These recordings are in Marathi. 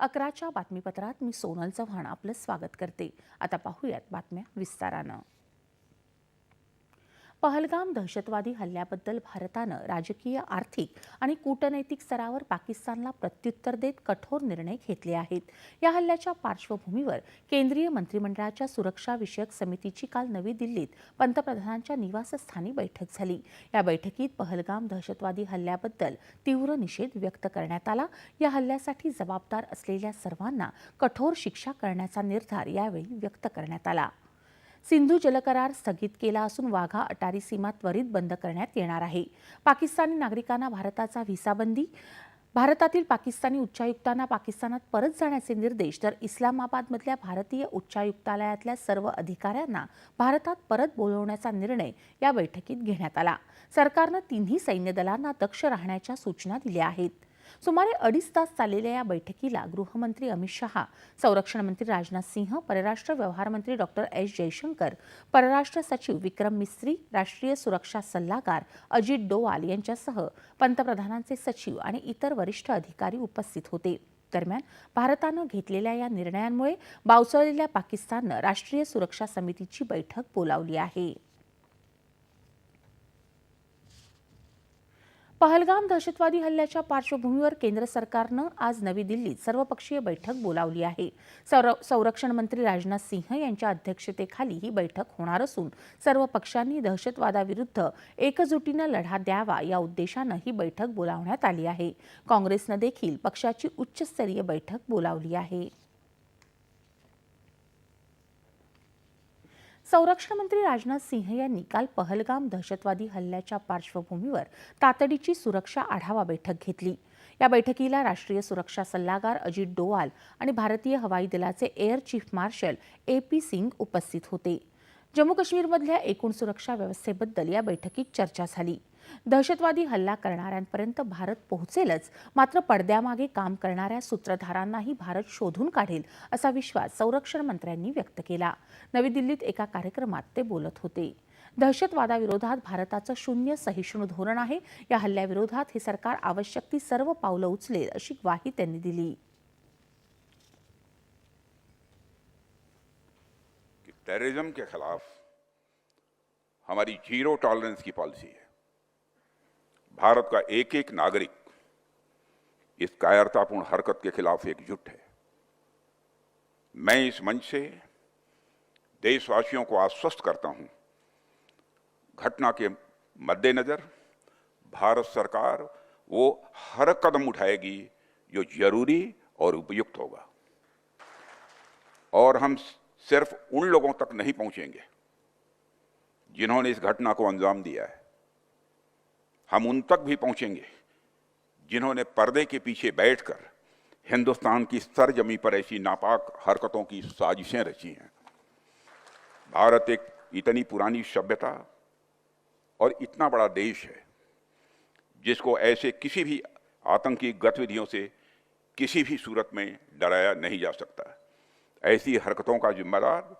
अकराच्या बातमीपत्रात मी सोनल चव्हाण आपलं स्वागत करते. आता पाहूयात बातम्या विस्तारानं. पहलगाम दहशतवादी हल्ल्याबद्दल भारतानं राजकीय आर्थिक आणि कूटनैतिक स्तरावर पाकिस्तानला प्रत्युत्तर देत कठोर निर्णय घेतले आहेत. या हल्ल्याच्या पार्श्वभूमीवर केंद्रीय मंत्रिमंडळाच्या सुरक्षाविषयक समितीची काल नवी दिल्लीत पंतप्रधानांच्या निवासस्थानी बैठक झाली. या बैठकीत पहलगाम दहशतवादी हल्ल्याबद्दल तीव्र निषेध व्यक्त करण्यात आला. या हल्ल्यासाठी जबाबदार असलेल्या सर्वांना कठोर शिक्षा करण्याचा निर्धार यावेळी व्यक्त करण्यात आला. सिंधू जलकरार स्थगित केला असून वाघा अटारी सीमा त्वरित बंद करण्यात येणार आहे. पाकिस्तानी नागरिकांना भारताचा व्हिसाबंदी भारतातील पाकिस्तानी उच्चायुक्तांना पाकिस्तानात परत जाण्याचे निर्देश तर इस्लामाबादमधल्या भारतीय उच्चायुक्तालयातल्या सर्व अधिकाऱ्यांना भारतात परत बोलवण्याचा निर्णय या बैठकीत घेण्यात आला. सरकारनं तिन्ही सैन्य दलांना दक्ष राहण्याच्या सूचना दिल्या आहेत. सुमारे अडीच तास चाललेल्या या बैठकीला गृहमंत्री अमित शहा संरक्षण मंत्री राजनाथ सिंह परराष्ट्र व्यवहार मंत्री डॉक्टर एस. जयशंकर परराष्ट्र सचिव विक्रम मिस्त्री राष्ट्रीय सुरक्षा सल्लागार अजित डोवाल यांच्यासह पंतप्रधानांचे सचिव आणि इतर वरिष्ठ अधिकारी उपस्थित होते. दरम्यान भारतानं घेतलेल्या या निर्णयांमुळे बावचळलेल्या पाकिस्ताननं राष्ट्रीय सुरक्षा समितीची बैठक बोलावली आहे. पहलगाम दहशतवादी हल्ल्याच्या पार्श्वभूमीवर केंद्र सरकारनं आज नवी दिल्लीत सर्वपक्षीय बैठक बोलावली आहे. संर- संरक्षण मंत्री राजनाथ सिंह यांच्या अध्यक्षतेखाली ही बैठक होणार असून सर्व पक्षांनी दहशतवादाविरुद्ध एकजुटीनं लढा द्यावा या उद्देशानं ही बैठक बोलावण्यात आली आहे. काँग्रेसनं देखील पक्षाची उच्चस्तरीय बैठक बोलावली आहे. संरक्षण मंत्री राजनाथ सिंह यांनी काल पहलगाम दहशतवादी हल्ल्याच्या पार्श्वभूमीवर तातडीची सुरक्षा आढावा बैठक घेतली. या बैठकीला राष्ट्रीय सुरक्षा सल्लागार अजित डोवाल आणि भारतीय हवाई दलाचे air chief marshal A P Singh उपस्थित होते. जम्मू काश्मीरमधल्या एकूण सुरक्षा व्यवस्थेबद्दल या बैठकीत चर्चा झाली. दहशतवादी हल्ला करणाऱ्यांपर्यंत भारत पोहोचेलच. मात्र पडद्यामागे काम करणाऱ्या सूत्रधारांनाही भारत शोधून काढेल असा विश्वास संरक्षण मंत्र्यांनी व्यक्त केला. नवी दिल्लीत एका कार्यक्रमात ते बोलत होते. दहशतवादाविरोधात भारताचं शून्य सहिष्णू धोरण आहे. या हल्ल्याविरोधात हे सरकार आवश्यक ती सर्व पावलं उचलेल अशी ग्वाही त्यांनी दिली. टेररिज्म के खिलाफ हमारी जीरो टॉलरेंस की पॉलिसी है। भारत का एक एक नागरिक इस कायरतापूर्ण हरकत के खिलाफ एकजुट है। मैं इस मंच से देशवासियों को आश्वस्त करता हूँ, घटना के मद्देनजर भारत सरकार वो हर कदम उठाएगी जो ज़रूरी और उपयुक्त होगा। और हम सिर्फ़ उन लोगों तक नहीं पहुँचेंगे जिन्होंने इस घटना को अंजाम दिया है। हम उन तक भी पहुँचेंगे जिन्होंने पर्दे के पीछे बैठकर हिंदुस्तान की सरजमी पर ऐसी नापाक हरकतों की साजिशें रची हैं। भारत एक इतनी पुरानी सभ्यता और इतना बड़ा देश है, जिसको ऐसे किसी भी आतंकी गतिविधियों से किसी भी सूरत में डराया नहीं जा सकता। ऐसी हरकतों का जिम्मेदार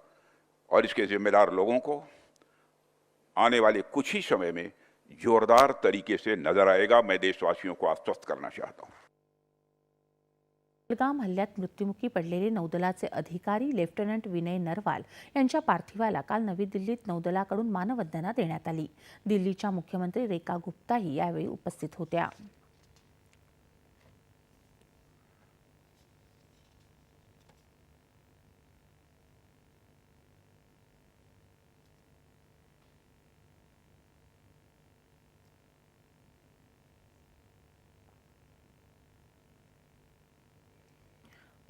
और इसके जिम्मेदार लोगों को आने वाले कुछ ही समय में जोरदार तरीके से नजर आएगा। मैं देशवासियों को आश्वस्त करना चाहता हूँ। पहलगाम हल्ल्यात मृत्युमुखी पडलेले नौदलाचे अधिकारी लेफ्टनंट विनय नरवाल यांच्या पार्थिवाला काल नवी दिल्लीत नौदलाकडून मानवंदना देण्यात आली. दिल्लीच्या मुख्यमंत्री रेखा गुप्ताही यावेळी उपस्थित होत्या.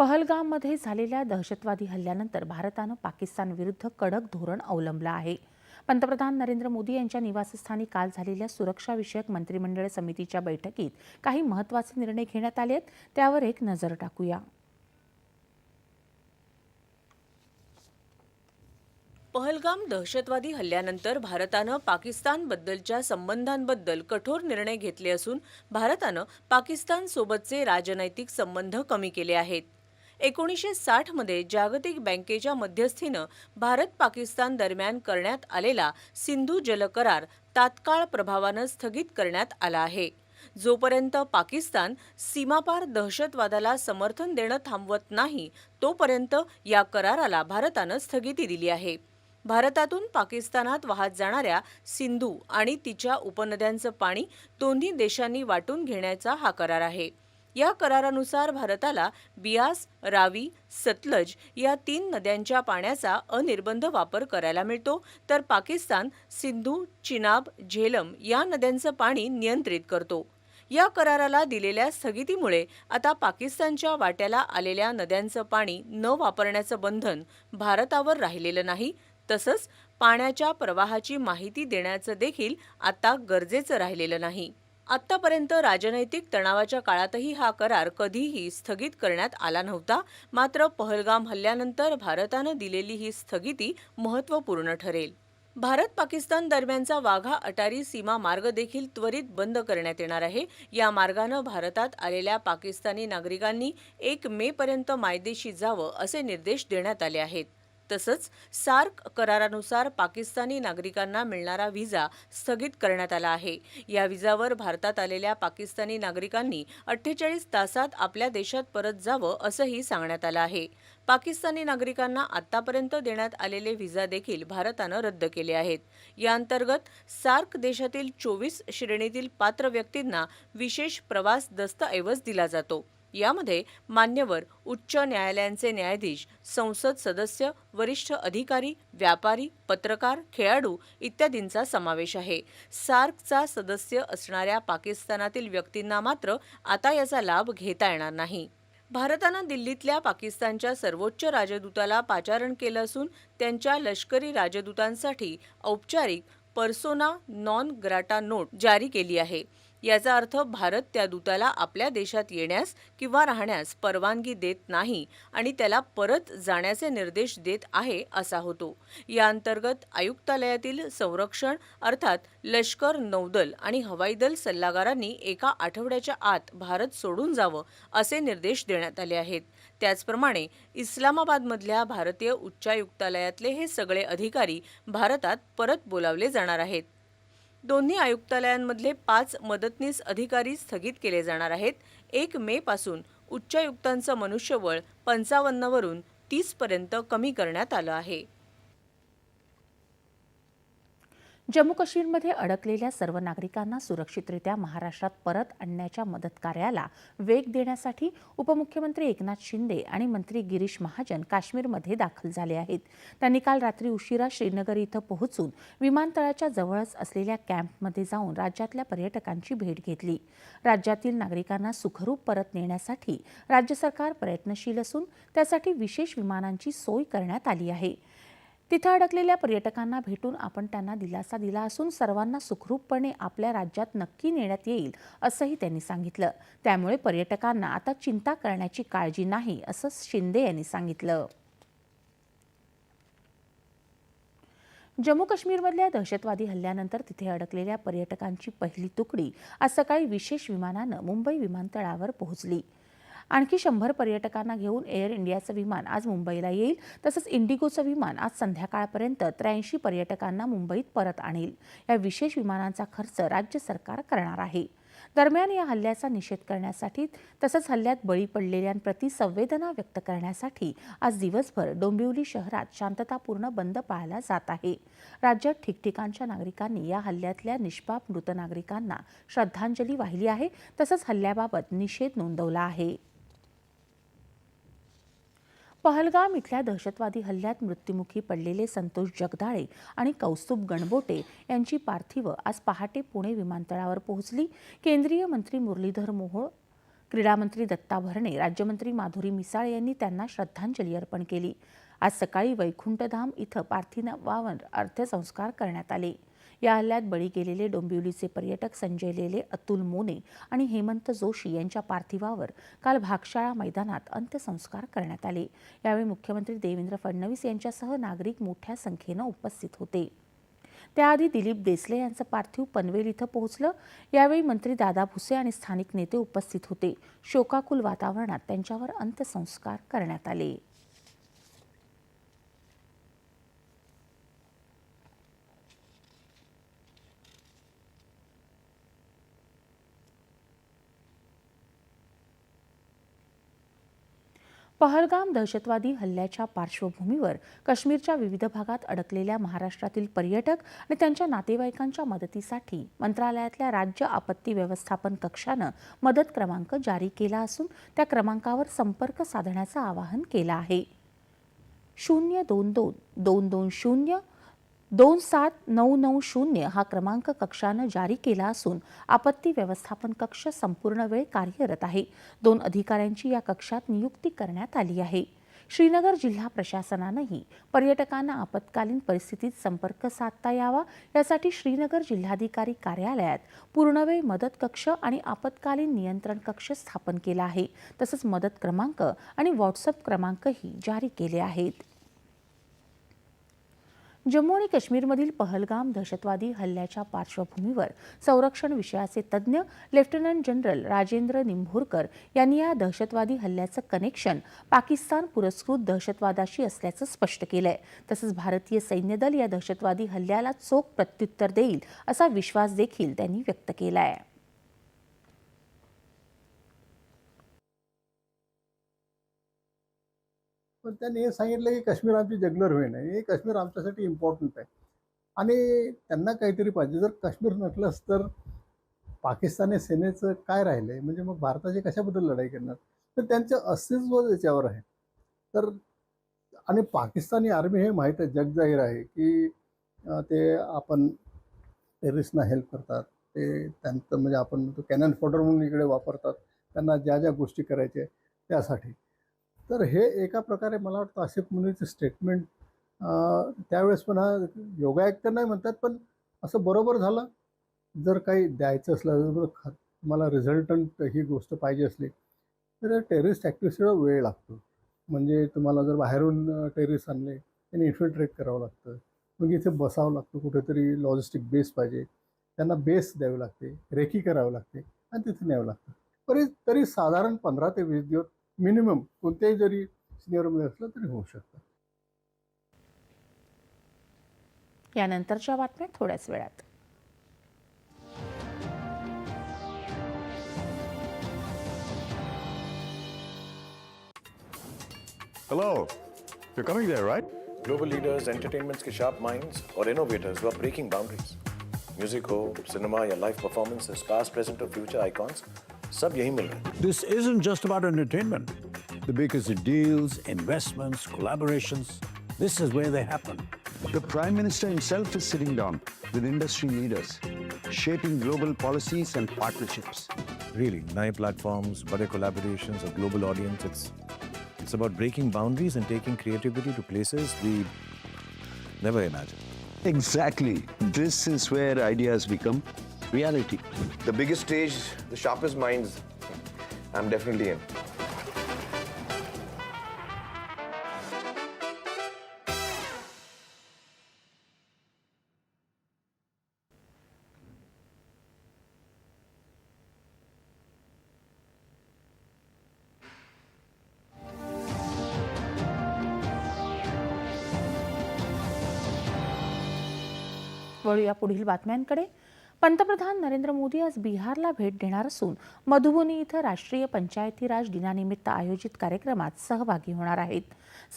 पहलगाममध्ये झालेल्या दहशतवादी हल्ल्यानंतर भारतानं पाकिस्तानविरुद्ध कडक धोरण अवलंबलं आहे. पंतप्रधान नरेंद्र मोदी यांच्या निवासस्थानी काल झालेल्या सुरक्षाविषयक मंत्रिमंडळ समितीच्या बैठकीत काही महत्त्वाचे निर्णय घेण्यात आले आहेत. त्यावर एक नजर टाकूया. पहलगाम दहशतवादी हल्ल्यानंतर भारतानं पाकिस्तानबद्दलच्या संबंधांबद्दल कठोर निर्णय घेतले असून भारतानं पाकिस्तानसोबतचे राजनैतिक संबंध कमी केले आहेत. एकोणीसशे साठमध्ये जागतिक बँकेच्या मध्यस्थीनं भारत पाकिस्तान दरम्यान करण्यात आलेला सिंधू जल करार तात्काळ प्रभावानं स्थगित करण्यात आला आहे. जोपर्यंत पाकिस्तान सीमापार दहशतवादाला समर्थन देणं थांबवत नाही तोपर्यंत या कराराला भारतानं स्थगिती दिली आहे. भारतातून पाकिस्तानात वाहत जाणाऱ्या सिंधू आणि तिच्या उपनद्यांचं पाणी दोन्ही देशांनी वाटून घेण्याचा हा करार आहे. या करारानुसार भारताला बियास रावी सतलज या तीन नद्यांच्या पाण्याचा अनिर्बंध वापर करायला मिळतो. तर पाकिस्तान सिंधू चिनाब झेलम या नद्यांचं पाणी नियंत्रित करतो. या कराराला दिलेल्या स्थगितीमुळे आता पाकिस्तानच्या वाट्याला आलेल्या नद्यांचं पाणी न वापरण्याचं बंधन भारतावर राहिलेलं नाही. तसंच पाण्याच्या प्रवाहाची माहिती देण्याचं देखील आता गरजेचं राहिलेलं नाही. आत्तापर्यंत राजनैतिक तणावाच्या काळातही हा करार कधीही स्थगित करण्यात आला नव्हता. मात्र पहलगाम हल्ल्यानंतर भारतानं दिलेली ही स्थगिती महत्त्वपूर्ण ठरेल. भारत पाकिस्तान दरम्यानचा वाघा अटारी सीमा मार्ग देखील त्वरित बंद करण्यात येणार आहे. या मार्गानं भारतात आलेल्या पाकिस्तानी नागरिकांनी एक मे पर्यंत मायदेशी जावं असे निर्देश देण्यात आले आहेत. तसंच सार्क करारानुसार पाकिस्तानी नागरिकांना मिळणारा व्हिसा स्थगित करण्यात आला आहे. या व्हिसावर भारतात आलेल्या पाकिस्तानी नागरिकांनी अठ्ठेचाळीस तासात आपल्या देशात परत जावं असंही सांगण्यात आलं आहे. पाकिस्तानी नागरिकांना आतापर्यंत देण्यात आलेले व्हिसा देखील भारतानं रद्द केले आहेत. या अंतर्गत सार्क देशातील चोवीस श्रेणीतील पात्र व्यक्तींना विशेष प्रवास दस्तऐवज दिला जातो. यामध्ये मान्यवर उच्च न्यायालयांचे न्यायाधीश संसद सदस्य वरिष्ठ अधिकारी व्यापारी पत्रकार खेळाडू इत्यादींचा समावेश आहे. सार्कचा सदस्य असणाऱ्या पाकिस्तानातील व्यक्तींना मात्र आता याचा लाभ घेता येणार नाही. भारतानं दिल्लीतल्या पाकिस्तानच्या सर्वोच्च राजदूताला पाचारण केलं असून त्यांच्या लष्करी राजदूतांसाठी औपचारिक पर्सोना नॉन ग्राटा नोट जारी केली आहे. याचा अर्थ भारत त्या दूताला आपल्या देशात येण्यास किंवा राहण्यास परवानगी देत नाही आणि त्याला परत जाण्याचे निर्देश देत आहे असा होतो. या अंतर्गत आयुक्तालयातील संरक्षण अर्थात लष्कर नौदल आणि हवाई दल सल्लागारांनी एका आठवड्याच्या आत भारत सोडून जावं असे निर्देश देण्यात आले आहेत. त्याचप्रमाणे इस्लामाबादमधल्या भारतीय उच्चायुक्तालयातले हे सगळे अधिकारी भारतात परत बोलावले जाणार आहेत. दोन्ही आयुक्तालयांमधले पाच मदतनीस अधिकारी स्थगित केले जाणार आहेत. एक मे पासून उच्चायुक्तांचं मनुष्यबळ पंचावन्नवरून तीसपर्यंत कमी करण्यात आलं आहे. जम्मू काश्मीरमध्ये अडकलेल्या सर्व नागरिकांना सुरक्षितरित्या महाराष्ट्रात परत आणण्याच्या मदत कार्याला वेग देण्यासाठी उपमुख्यमंत्री एकनाथ शिंदे आणि मंत्री गिरीश महाजन काश्मीरमध्ये दाखल झाले आहेत. त्यांनी काल रात्री उशिरा श्रीनगर इथं पोहोचून विमानतळाच्या जवळच असलेल्या कॅम्पमध्ये जाऊन राज्यातल्या पर्यटकांची भेट घेतली. राज्यातील नागरिकांना सुखरूप परत नेण्यासाठी राज्य सरकार प्रयत्नशील असून त्यासाठी विशेष विमानांची सोय करण्यात आली आहे. तिथं अडकलेल्या पर्यटकांना भेटून आपण त्यांना दिलासा दिला असून सर्वांना सुखरूपपणे आपल्या राज्यात नक्की नेण्यात येईल असंही त्यांनी सांगितलं. त्यामुळे पर्यटकांना आता चिंता करण्याची काळजी नाही असं शिंदे यांनी सांगितलं. जम्मू काश्मीरमधल्या दहशतवादी हल्ल्यानंतर तिथे अडकलेल्या पर्यटकांची पहिली तुकडी आज सकाळी विशेष विमानानं मुंबई विमानतळावर पोहोचली. आणखी शंभर पर्यटकांना घेऊन एअर इंडियाचं विमान आज मुंबईला येईल. तसंच इंडिगोचं विमान आज संध्याकाळपर्यंत त्र्याऐंशी पर्यटकांना मुंबईत परत आणेल. या विशेष विमानांचा खर्च राज्य सरकार करणार आहे. दरम्यान या हल्ल्याचा निषेध करण्यासाठी तसंच हल्ल्यात बळी पडलेल्यांप्रती संवेदना व्यक्त करण्यासाठी आज दिवसभर डोंबिवली शहरात शांततापूर्ण बंद पाळला जात आहे. राज्यात ठिकठिकाणच्या नागरिकांनी या हल्ल्यातल्या निष्पाप मृत नागरिकांना श्रद्धांजली वाहिली आहे. तसंच हल्ल्याबाबत निषेध नोंदवला आहे. पहलगाम इथल्या दहशतवादी हल्ल्यात मृत्युमुखी पडलेले संतोष जगदाळे आणि कौस्तुभ गणबोटे यांची पार्थिव आज पहाटे पुणे विमानतळावर पोहोचली. केंद्रीय मंत्री मुरलीधर मोहोळ क्रीडामंत्री दत्ता भरणे राज्यमंत्री माधुरी मिसाळ यांनी त्यांना श्रद्धांजली अर्पण केली. आज सकाळी वैकुंठधाम इथं पार्थिवावर अंत्यसंस्कार करण्यात आले. या हल्ल्यात बळी गेलेले डोंबिवलीचे पर्यटक संजय लेले अतुल मोने आणि हेमंत जोशी यांच्या पार्थिवावर काल भागशाळा मैदानात अंत्यसंस्कार करण्यात आले. यावेळी मुख्यमंत्री देवेंद्र फडणवीस यांच्यासह नागरिक मोठ्या संख्येनं उपस्थित होते. त्याआधी दिलीप देसले यांचं पार्थिव पनवेल इथं पोहोचलं. यावेळी मंत्री दादा भुसे आणि स्थानिक नेते उपस्थित होते. शोकाकुल वातावरणात त्यांच्यावर अंत्यसंस्कार करण्यात आले. पहलगाम दहशतवादी हल्ल्याच्या पार्श्वभूमीवर काश्मीरच्या विविध भागात अडकलेल्या महाराष्ट्रातील पर्यटक आणि त्यांच्या नातेवाईकांच्या मदतीसाठी मंत्रालयातल्या राज्य आपत्ती व्यवस्थापन कक्षानं मदत क्रमांक जारी केला असून त्या क्रमांकावर संपर्क साधण्याचं आवाहन केलं आहे. शून्य दोन दोन दोन दोन शून्य दोन सात नऊ नऊ शून्य हा क्रमांक कक्षानं जारी केला असून आपत्ती व्यवस्थापन कक्ष संपूर्ण वेळ कार्यरत आहे. दोन अधिकाऱ्यांची या कक्षात नियुक्ती करण्यात आली आहे. श्रीनगर जिल्हा प्रशासनानंही पर्यटकांना आपत्कालीन परिस्थितीत संपर्क साधता यावा यासाठी श्रीनगर जिल्हाधिकारी कार्यालयात पूर्णवेळ मदत कक्ष आणि आपत्कालीन नियंत्रण कक्ष स्थापन केला आहे. तसंच मदत क्रमांक आणि व्हॉट्सअप क्रमांकही जारी केले आहेत. जम्मू आणि काश्मीरमधील पहलगाम दहशतवादी हल्ल्याच्या पार्श्वभूमीवर संरक्षण विषयाचे तज्ज्ञ लेफ्टनंट जनरल राजेंद्र निंभोरकर यांनी या दहशतवादी हल्ल्याचं कनेक्शन पाकिस्तान पुरस्कृत दहशतवादाशी असल्याचं स्पष्ट केलंय. तसंच भारतीय सैन्यदल या दहशतवादी हल्ल्याला चोख प्रत्युत्तर देईल असा विश्वास देखील त्यांनी व्यक्त केला आहे पण त्यांनी हे सांगितलं की काश्मीर आमची जगलर होईन आहे. हे काश्मीर आमच्यासाठी इम्पॉर्टंट आहे. आणि त्यांना काहीतरी पाहिजे. जर काश्मीर नसलंच तर पाकिस्तानी सेनेचं काय राहिलं आहे म्हणजे मग भारताची कशाबद्दल लढाई करणार? तर त्यांचं अस्तित्व त्याच्यावर आहे. तर आणि पाकिस्तानी आर्मी हे माहीत आहे. जगजाहीर आहे की ते आपण टेरिस्टना हेल्प करतात. ते त्यांचं म्हणजे आपण म्हणतो कॅनन फॉडर म्हणून इकडे वापरतात. त्यांना ज्या ज्या गोष्टी करायच्या त्यासाठी. तर हे एका प्रकारे मला वाटतं आसिफ मुनीचं स्टेटमेंट त्यावेळेस पण हा योगायोग तर नाही म्हणतात पण असं बरोबर झालं. जर काही द्यायचं असलं जर तुम्हाला रिझल्टंट ही गोष्ट पाहिजे असली तर टेरिस्ट ॲक्टिव्हिटीला वेळ लागतो. म्हणजे तुम्हाला जर बाहेरून टेरिस आणले त्यांनी इन्फिल्ट्रेट करावं लागतं. मग इथे बसावं लागतं कुठेतरी लॉजिस्टिक बेस पाहिजे. त्यांना बेस द्यावी लागते रेकी करावं लागते आणि तिथे न्यावं लागतं. तरी तरी साधारण पंधरा ते वीस दिवस मिनिमम कोणत्याही जरी सिनियरमध्ये असलं तरी होऊ शकतं यानंतरच्या बातम्या थोड्याच वेळात Hello. You're coming there, right? Global leaders, entertainment's K sharp minds और innovators who are breaking boundaries. Music हो, cinema या live performances, past, present और future icons, सब यहीं मिल रहे हैं. This isn't just about entertainment. The biggest deals, investments, collaborations, this is where they happen. The Prime Minister himself is sitting down with industry leaders, shaping global policies and partnerships. Really, नए platforms, बड़े collaborations, a global audience. It's it's about breaking boundaries and taking creativity to places we never imagined. Exactly. This is where ideas become reality. The biggest stage, the sharpest minds. I'm definitely in. वळूया पुढील बातम्यांकडे पंतप्रधान नरेंद्र मोदी आज बिहारला भेट देणार असून मधुबनी इथं राष्ट्रीय पंचायती राज दिनानिमित्त आयोजित कार्यक्रमात सहभागी होणार आहेत.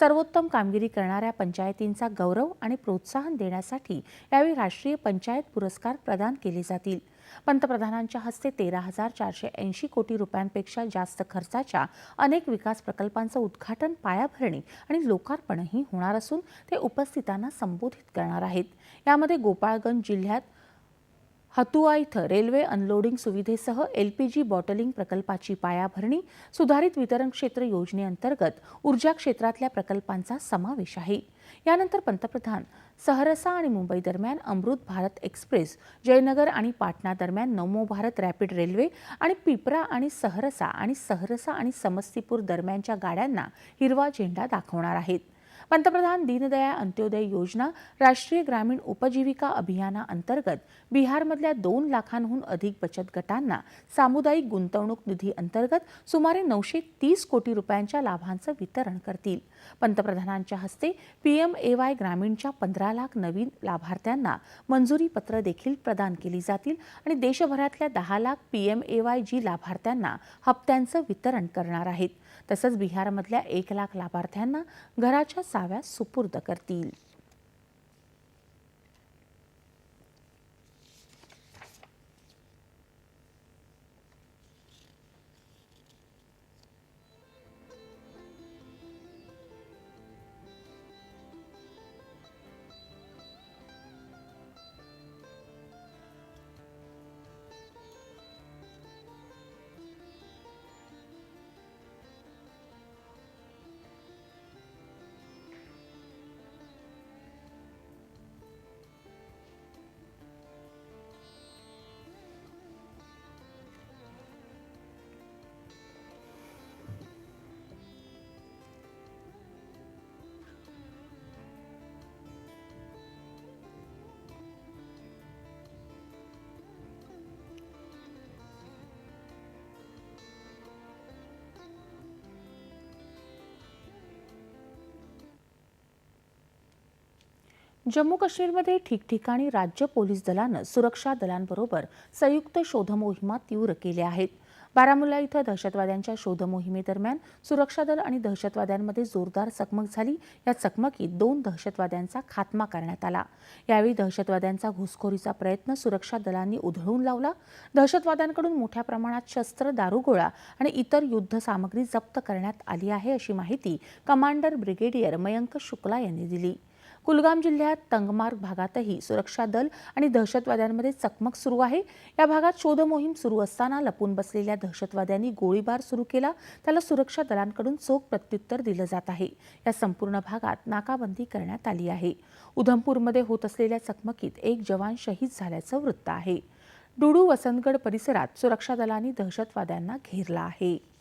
सर्वोत्तम कामगिरी करणाऱ्या पंचायतींचा गौरव आणि प्रोत्साहन देण्यासाठी यावेळी राष्ट्रीय पंचायत पुरस्कार प्रदान केले जातील. पंतप्रधानांच्या हस्ते तेरा हजार चारशे ऐंशी कोटी रुपयांपेक्षा जास्त खर्चाच्या अनेक विकास प्रकल्पांचं उद्घाटन पायाभरणी आणि लोकार्पणही होणार असून ते उपस्थितांना संबोधित करणार आहेत. यामध्ये गोपाळगंज जिल्ह्यात हतुआ इथं रेल्वे अनलोडिंग सुविधेसह एलपीजी बॉटलिंग प्रकल्पाची पायाभरणी सुधारित वितरण क्षेत्र योजनेअंतर्गत ऊर्जा क्षेत्रातल्या प्रकल्पांचा समावेश आहे. यानंतर पंतप्रधान सहरसा आणि मुंबई दरम्यान अमृत भारत एक्सप्रेस जयनगर आणि पाटणा दरम्यान नमो भारत रॅपिड रेल्वे आणि पिपरा आणि सहरसा आणि सहरसा आणि समस्तीपूर दरम्यानच्या गाड्यांना हिरवा झेंडा दाखवणार आहेत. पंतप्रधान दीनदयाळ अंत्योदय योजना राष्ट्रीय ग्रामीण उपजीविका अभियानाअंतर्गत बिहारमधल्या दोन लाखांहून अधिक बचत गटांना सामुदायिक गुंतवणूक निधी अंतर्गत सुमारे नऊशे तीस कोटी रुपयांच्या लाभांचं वितरण करतील. पंतप्रधानांच्या हस्ते पीएम ए वाय ग्रामीणच्या पंधरा लाख नवीन लाभार्थ्यांना मंजुरी पत्र देखील प्रदान केली जातील आणि देशभरातल्या दहा lakh PM A Y G लाभार्थ्यांना हप्त्यांचं वितरण करणार आहेत. तसंच बिहारमधल्या एक लाख लाभार्थ्यांना घराच्या चाव्या सुपूर्द करतील. जम्मू काश्मीरमध्ये ठिकठिकाणी राज्य पोलीस दलानं सुरक्षा दलांबरोबर संयुक्त शोधमोहिमा तीव्र केल्या आहेत. बारामुल्ला इथं दहशतवाद्यांच्या शोधमोहिमेदरम्यान सुरक्षा दल आणि दहशतवाद्यांमध्ये जोरदार चकमक झाली. या चकमकीत दोन दहशतवाद्यांचा खात्मा करण्यात आला. यावेळी दहशतवाद्यांचा घुसखोरीचा प्रयत्न सुरक्षा दलांनी उधळून लावला. दहशतवाद्यांकडून मोठ्या प्रमाणात शस्त्र दारुगोळा आणि इतर युद्ध सामग्री जप्त करण्यात आली आहे अशी माहिती कमांडर ब्रिगेडियर मयंक शुक्ला यांनी दिली. कुलगाम जिल्ह्यात तंगमार्ग भागातही सुरक्षा दल आणि दहशतवाद्यांमध्ये चकमक सुरू आहे. या भागात शोधमोहीम सुरू असताना लपून बसलेल्या दहशतवाद्यांनी गोळीबार सुरू केला. त्याला सुरक्षा दलांकडून चोख प्रत्युत्तर दिलं जात आहे. या संपूर्ण भागात नाकाबंदी करण्यात आली आहे. उधमपूरमध्ये होत असलेल्या चकमकीत एक जवान शहीद झाल्याचं वृत्त आहे. डुडू वसंतगड परिसरात सुरक्षा दलांनी दहशतवाद्यांना घेरला आहे.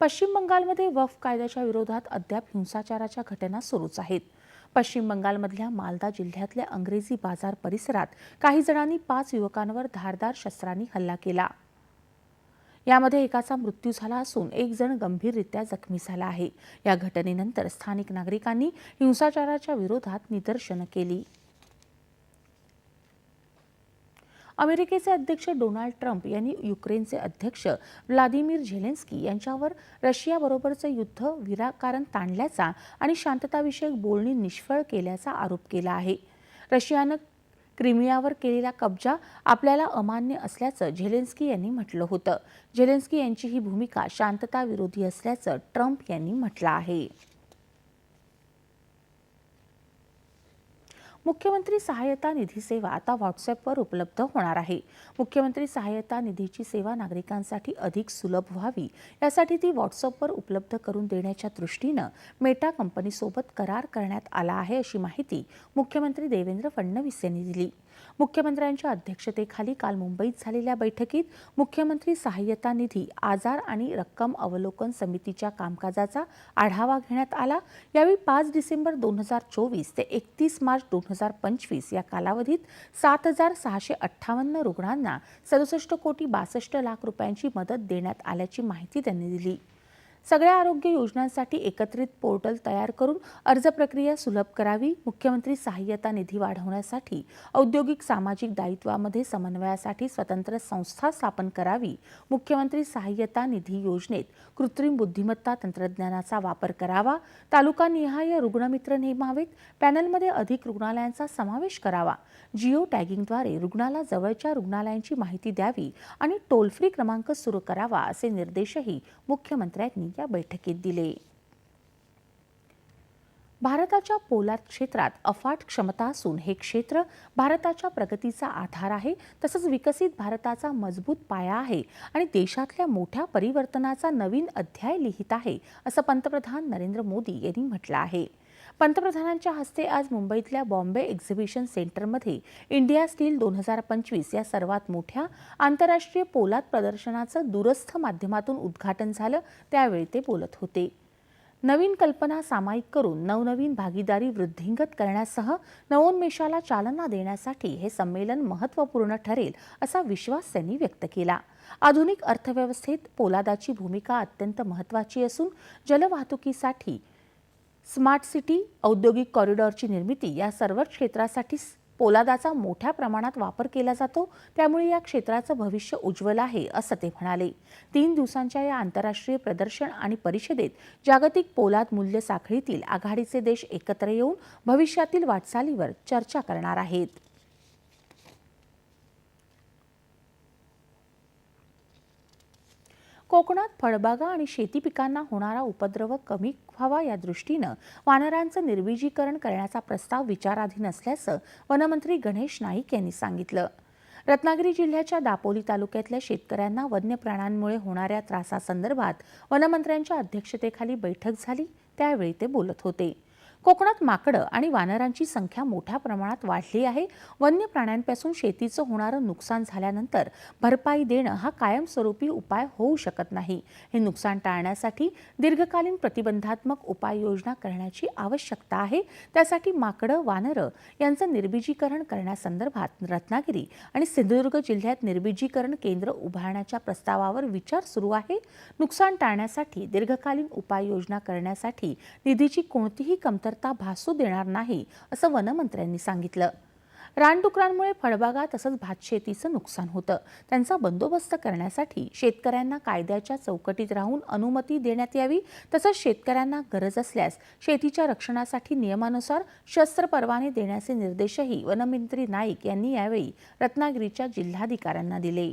पश्चिम बंगालमध्ये वफ कायद्याच्या विरोधात अद्याप हिंसाचाराच्या घटना सुरूच आहेत. पश्चिम बंगालमधल्या मालदा जिल्ह्यातल्या अंग्रेजी बाजार परिसरात काही जणांनी पाच युवकांवर धारदार शस्त्रांनी हल्ला केला. यामध्ये एकाचा मृत्यू झाला असून एक जण गंभीररित्या जखमी झाला आहे. या घटनेनंतर स्थानिक नागरिकांनी हिंसाचाराच्या विरोधात निदर्शनं केली. अमेरिकेचे अध्यक्ष डोनाल्ड ट्रम्प यांनी युक्रेनचे अध्यक्ष व्लादिमीर झेलेन्स्की यांच्यावर रशियाबरोबरचं युद्ध विराकारण ताणल्याचा आणि शांतताविषयक बोलणी निष्फळ केल्याचा आरोप केला आहे. रशियानं क्रिमियावर केलेला कब्जा आपल्याला अमान्य असल्याचं झेलेन्स्की यांनी म्हटलं होतं. झेलेन्स्की यांची ही भूमिका शांतताविरोधी असल्याचं ट्रम्प यांनी म्हटलं आहे. मुख्यमंत्री सहाय्यता निधी सेवा आता व्हॉट्सअपवर उपलब्ध होणार आहे. मुख्यमंत्री सहाय्यता निधीची सेवा नागरिकांसाठी अधिक सुलभ व्हावी यासाठी ती व्हॉट्सअपवर उपलब्ध करून देण्याच्या दृष्टीनं मेटा कंपनीसोबत करार करण्यात आला आहे अशी माहिती मुख्यमंत्री देवेंद्र फडणवीस यांनी दिली. मुख्यमंत्र्यांच्या अध्यक्षतेखाली काल मुंबईत झालेल्या बैठकीत मुख्यमंत्री सहाय्यता निधी आजार आणि रक्कम अवलोकन समितीच्या कामकाजाचा आढावा घेण्यात आला. यावेळी पाच डिसेंबर दोन हजार चोवीस ते एकतीस मार्च दोन हजार पंचवीस या कालावधीत सात हजार सहाशे अठ्ठावन्न रुग्णांना सदुसष्ट कोटी बासष्ट लाख रुपयांची मदत देण्यात आल्याची माहिती त्यांनी दिली. सगळ्या आरोग्य योजनांसाठी एकत्रित पोर्टल तयार करून अर्ज प्रक्रिया सुलभ करावी मुख्यमंत्री सहाय्यता निधी वाढवण्यासाठी औद्योगिक सामाजिक दायित्वामध्ये समन्वयासाठी स्वतंत्र संस्था स्थापन करावी मुख्यमंत्री सहाय्यता निधी योजनेत कृत्रिम बुद्धिमत्ता तंत्रज्ञानाचा वापर करावा तालुकानिहाय रुग्णमित्र नेमावेत पॅनलमध्ये अधिक रुग्णालयांचा समावेश करावा जिओ टॅगिंगद्वारे रुग्णाला जवळच्या रुग्णालयांची माहिती द्यावी आणि टोल फ्री क्रमांक सुरू करावा असे निर्देशही मुख्यमंत्र्यांनी या बैठकीत दिले. भारताच्या पोलाद क्षेत्रात अफाट क्षमता असून हे क्षेत्र भारताच्या प्रगतीचा आधार आहे तसंच विकसित भारताचा मजबूत पाया आहे आणि देशातल्या मोठ्या परिवर्तनाचा नवीन अध्याय लिहित आहे असं पंतप्रधान नरेंद्र मोदी यांनी म्हटलं आहे. पंतप्रधानांच्या हस्ते आज मुंबईतल्या बॉम्बे एक्झिबिशन सेंटरमध्ये इंडिया स्टील दोन हजार पंचवीस या सर्वात मोठ्या आंतरराष्ट्रीय पोलाद प्रदर्शनाचं दूरस्थ माध्यमातून उद्घाटन झालं. त्यावेळी ते बोलत होते. नवीन कल्पना सामायिक करून नवनवीन भागीदारी वृद्धिंगत करण्यासह नवोन्मेषाला चालना देण्यासाठी हे संमेलन महत्त्वपूर्ण ठरेल असा विश्वास त्यांनी व्यक्त केला. आधुनिक अर्थव्यवस्थेत पोलादाची भूमिका अत्यंत महत्त्वाची असून जलवाहतुकीसाठी स्मार्ट सिटी औद्योगिक कॉरिडॉरची निर्मिती या सर्व क्षेत्रासाठी पोलादाचा मोठ्या प्रमाणात वापर केला जातो. त्यामुळे या क्षेत्राचं भविष्य उज्ज्वल आहे असं ते म्हणाले. तीन दिवसांच्या या आंतरराष्ट्रीय प्रदर्शन आणि परिषदेत जागतिक पोलाद मूल्य साखळीतील आघाडीचे देश एकत्र येऊन भविष्यातील वाटचालीवर चर्चा करणार आहेत. कोकणात फळबागा आणि शेती पिकांना होणारा उपद्रव कमी व्हावा या दृष्टीनं वानरांचं निर्बीजीकरण करण्याचा प्रस्ताव विचाराधीन असल्याचं वनमंत्री गणेश नाईक यांनी सांगितलं. रत्नागिरी जिल्ह्याच्या दापोली तालुक्यातल्या शेतकऱ्यांना वन्य प्राण्यांमुळे होणाऱ्या त्रासासंदर्भात वनमंत्र्यांच्या अध्यक्षतेखाली बैठक झाली त्यावेळी ते बोलत होते. कोकणात माकडं आणि वानरांची संख्या मोठ्या प्रमाणात वाढली आहे. वन्य प्राण्यांपासून शेतीचं होणारं नुकसान झाल्यानंतर भरपाई देणं हा कायमस्वरूपी उपाय होऊ शकत नाही. हे नुकसान टाळण्यासाठी दीर्घकालीन प्रतिबंधात्मक उपाययोजना करण्याची आवश्यकता आहे. त्यासाठी माकडं वानरं यांचं निर्बीजीकरण करण्यासंदर्भात रत्नागिरी आणि सिंधुदुर्ग जिल्ह्यात निर्बीजीकरण केंद्र उभारण्याच्या प्रस्तावावर विचार सुरू आहे. नुकसान टाळण्यासाठी दीर्घकालीन उपाययोजना करण्यासाठी निधीची कोणतीही कमतरता भासू देणार नाही असं वनमंत्र्यांनी सांगितलं. रानडुकरांमुळे फळबागा तसंच भातशेतीचं नुकसान होतं. त्यांचा बंदोबस्त करण्यासाठी शेतकऱ्यांना कायद्याच्या चौकटीत राहून अनुमती देण्यात यावी तसंच शेतकऱ्यांना गरज असल्यास शेतीच्या रक्षणासाठी नियमानुसार शस्त्र परवाने देण्याचे निर्देशही वनमंत्री नाईक यांनी यावेळी रत्नागिरीच्या जिल्हाधिकाऱ्यांना दिले.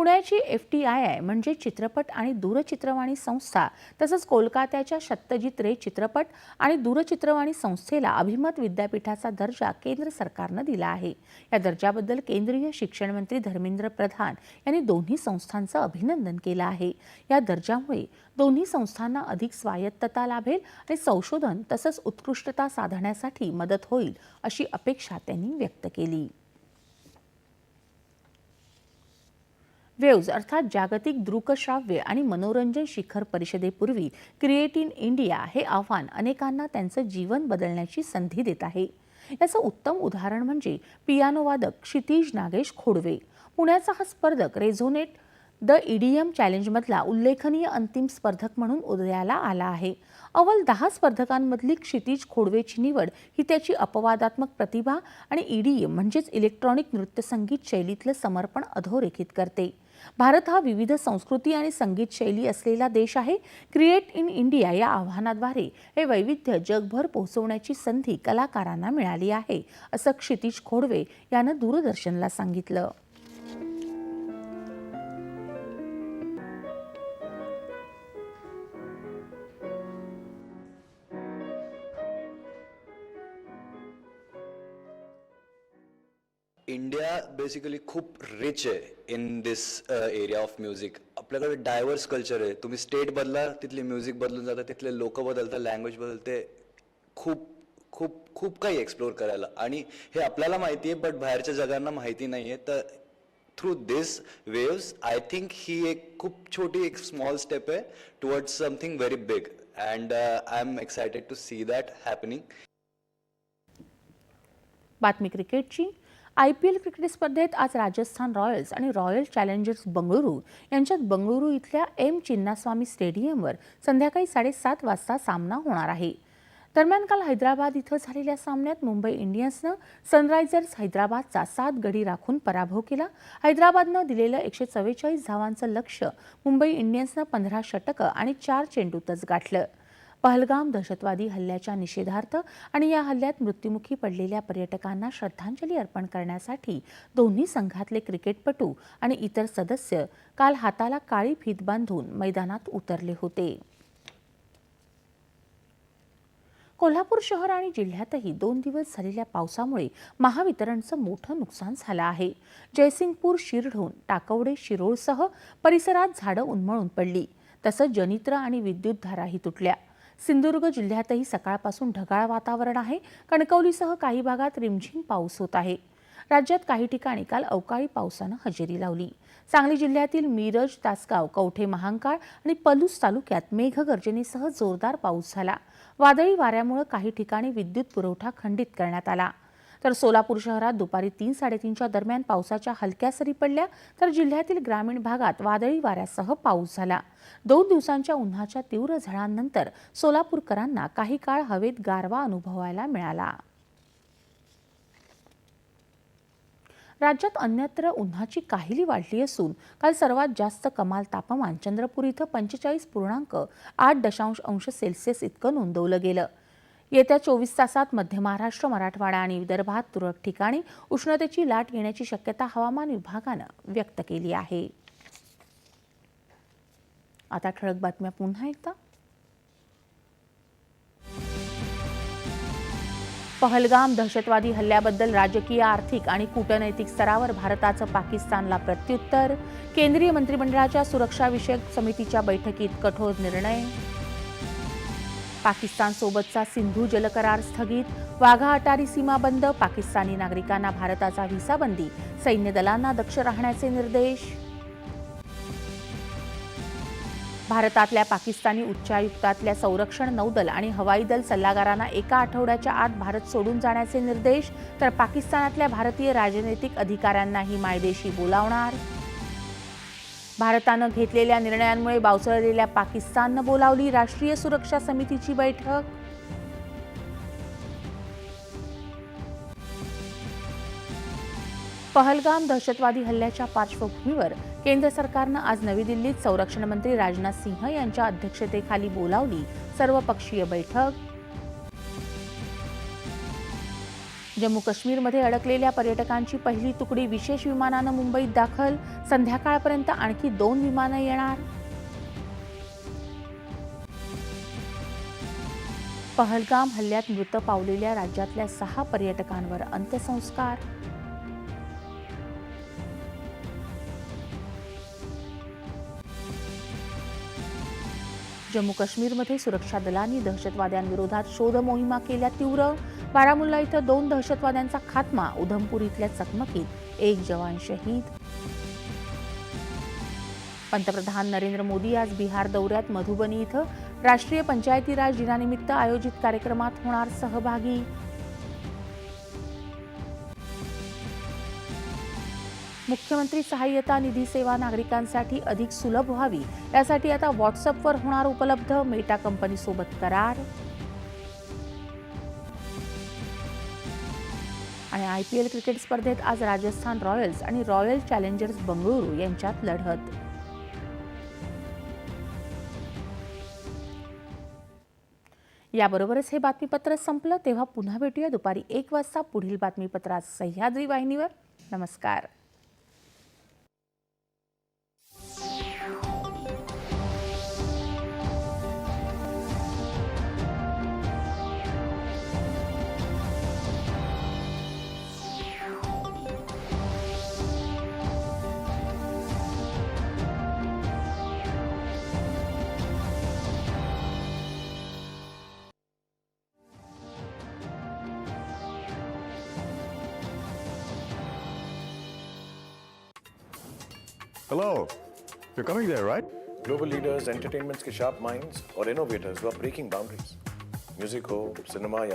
पुण्याची एफ टी आय आय म्हणजे चित्रपट आणि दूरचित्रवाणी संस्था तसंच कोलकात्याच्या सत्यजित रे चित्रपट आणि दूरचित्रवाणी संस्थेला अभिमत विद्यापीठाचा दर्जा केंद्र सरकारनं दिला आहे. या दर्जाबद्दल केंद्रीय शिक्षण मंत्री धर्मेंद्र प्रधान यांनी दोन्ही संस्थांचं अभिनंदन केलं आहे. या दर्जामुळे दोन्ही संस्थांना अधिक स्वायत्तता लाभेल आणि संशोधन तसंच उत्कृष्टता साधण्यासाठी मदत होईल अशी अपेक्षा त्यांनी व्यक्त केली. वेव्ज अर्थात जागतिक दृकश्राव्य आणि मनोरंजन शिखर परिषदेपूर्वी क्रिएट इन इंडिया हे आव्हान अनेकांना त्यांचं जीवन बदलण्याची संधी देत आहे. याचं उत्तम उदाहरण म्हणजे पियानोवादक क्षितिज नागेश खोडवे. पुण्याचा हा स्पर्धक रेझोनेट द ईडीएम चॅलेंजमधला उल्लेखनीय अंतिम स्पर्धक म्हणून उदयाला आला आहे. अव्वल दहा स्पर्धकांमधली क्षितिज खोडवेची निवड ही त्याची अपवादात्मक प्रतिभा आणि ईडीएम म्हणजेच इलेक्ट्रॉनिक नृत्यसंगीत शैलीतलं समर्पण अधोरेखित करते. भारत हा विविध संस्कृती आणि संगीत शैली असलेला देश आहे. क्रिएट इन इंडिया या आव्हानाद्वारे हे वैविध्य जगभर पोहोचवण्याची संधी कलाकारांना मिळाली आहे असं क्षितिज खोडवे यानं दूरदर्शनला सांगितलं. इंडिया बेसिकली खूप रिच आहे in this area of music आपल्याकडे डायव्हर्स कल्चर आहे. तुम्ही स्टेट बदला तिथले म्युझिक बदलून जातं तिथले लोक बदलतात लँग्वेज बदलते. खूप खूप खूप काही एक्सप्लोर करायला. आणि हे आपल्याला माहिती आहे बट बाहेरच्या जगांना माहिती नाही आहे तर through this waves I think ही एक खूप छोटी एक स्मॉल स्टेप आहे towards something very big and I am excited to see that happening बातमी क्रिकेटची. आय पी एल क्रिकेट स्पर्धेत आज राजस्थान रॉयल्स आणि रॉयल चॅलेंजर्स बंगळुरू यांच्यात बंगळुरू इथल्या एम चिन्नास्वामी स्टेडियमवर संध्याकाळी साडेसात वाजता सामना होणार आहे. दरम्यान काल हैदराबाद इथं झालेल्या सामन्यात मुंबई इंडियन्सनं सनरायझर्स हैदराबादचा सात गडी राखून पराभव केला. हैदराबादनं दिलेलं एकशे चव्वेचाळीस धावांचं लक्ष मुंबई इंडियन्सनं पंधरा षटकं आणि चार चेंडूतच गाठलं. पहलगाम दहशतवादी हल्ल्याच्या निषेधार्थ आणि या हल्ल्यात मृत्युमुखी पडलेल्या पर्यटकांना श्रद्धांजली अर्पण करण्यासाठी दोन्ही संघातले क्रिकेटपटू आणि इतर सदस्य काल हाताला काळी फीत बांधून मैदानात उतरले होते. कोल्हापूर शहर आणि जिल्ह्यातही दोन दिवस झालेल्या पावसामुळे महावितरणचं मोठं नुकसान झालं आहे. जयसिंगपूर शिरढोण टाकवडे शिरोळसह परिसरात झाडं उन्मळून पडली. तसंच जनित्र आणि विद्युत धाराही तुटल्या. सिंधुदुर्ग जिल्ह्यातही सकाळपासून ढगाळ वातावरण आहे. कणकवलीसह काही भागात रिमझिम पाऊस होत आहे. राज्यात काही ठिकाणी काल अवकाळी पावसानं हजेरी लावली. सांगली जिल्ह्यातील मिरज तासगाव कवठे महांकाळ आणि पलूस तालुक्यात मेघगर्जनेसह जोरदार पाऊस झाला. वादळी वाऱ्यामुळे काही ठिकाणी विद्युत पुरवठा खंडित करण्यात आला. तर सोलापूर शहरात दुपारी तीन साडेतीनच्या दरम्यान पावसाच्या हलक्या सरी पडल्या तर जिल्ह्यातील ग्रामीण भागात वादळी वाऱ्यासह पाऊस झाला. दोन दिवसांच्या उन्हाच्या तीव्र झळांनंतर सोलापूरकरांना काही काळ हवेत गारवा अनुभवायला मिळाला. राज्यात अन्यत्र उन्हाची काहिली वाढली असून काल सर्वात जास्त कमाल तापमान चंद्रपूर इथं पंचेचाळीस पूर्णांक आठ दशांश अंश सेल्सिअस इतकं नोंदवलं गेलं. येत्या चोवीस तासात मध्य महाराष्ट्र मराठवाडा आणि विदर्भात तुरळक ठिकाणी उष्णतेची लाट येण्याची शक्यता हवामान विभागानं व्यक्त केली आहे. आता ठळक बातम्या पुन्हा एकदा. पहलगाम दहशतवादी हल्ल्याबद्दल राजकीय आर्थिक आणि कूटनैतिक स्तरावर भारताचं पाकिस्तानला प्रत्युत्तर केंद्रीय मंत्रिमंडळाच्या सुरक्षाविषयक समितीच्या बैठकीत कठोर निर्णय पाकिस्तानसोबतचा सिंधू जलकरार स्थगित वाघा अटारी सीमा बंद पाकिस्तानी नागरिकांना भारताचा व्हिसाबंदी सैन्य दलांना दक्ष राहण्याचे निर्देश. भारतातल्या पाकिस्तानी उच्चायुक्तातल्या संरक्षण नौदल आणि हवाई दल सल्लागारांना एका आठवड्याच्या आत भारत सोडून जाण्याचे निर्देश तर पाकिस्तानातल्या भारतीय राजनैतिक अधिकाऱ्यांनाही मायदेशी बोलावणार. भारतानं घेतलेल्या निर्णयांमुळे बावचळलेल्या पाकिस्ताननं बोलावली राष्ट्रीय सुरक्षा समितीची बैठक. पहलगाम दहशतवादी हल्ल्याच्या पार्श्वभूमीवर केंद्र सरकारनं आज नवी दिल्लीत संरक्षण मंत्री राजनाथ सिंह यांच्या अध्यक्षतेखाली बोलावली. सर्वपक्षीय बैठक. जम्मू काश्मीरमध्ये अडकलेल्या पर्यटकांची पहिली तुकडी विशेष विमानानं मुंबईत दाखल. संध्याकाळपर्यंत आणखी दोन विमानं येणार. पहलगाम हल्ल्यात मृत पावलेल्या राज्यातल्या सहा पर्यटकांवर अंत्यसंस्कार. जम्मू काश्मीरमध्ये सुरक्षा दलांनी दहशतवाद्यांविरोधात शोध मोहिमा केल्या तीव्र. बारामुल्ला इथं दोन दहशतवाद्यांचा खात्मा उधमपूर इथल्या चकमकीत एक जवान शहीद. पंतप्रधान नरेंद्र मोदी आज बिहार दौऱ्यात मधुबनी इथं राष्ट्रीय पंचायती राज दिनानिमित्त आयोजित कार्यक्रमात होणार सहभागी. मुख्यमंत्री सहाय्यता निधी सेवा नागरिकांसाठी अधिक सुलभ व्हावी यासाठी आता व्हॉट्सअपवर होणार उपलब्ध मेटा कंपनीसोबत करार. आणि आय पी एल क्रिकेट स्पर्धेत आज राजस्थान रॉयल्स आणि रॉयल चॅलेंजर्स बंगळुरू यांच्यात लढत. याबरोबरच हे बातमीपत्र संपलं तेव्हा पुन्हा भेटूया दुपारी एक वाजता पुढील बातमीपत्रात. सह्याद्री वाहिनीवर. नमस्कार. You're coming there, right? Global leaders, entertainments K sharp minds और innovators who are breaking boundaries. Music हो, cinema या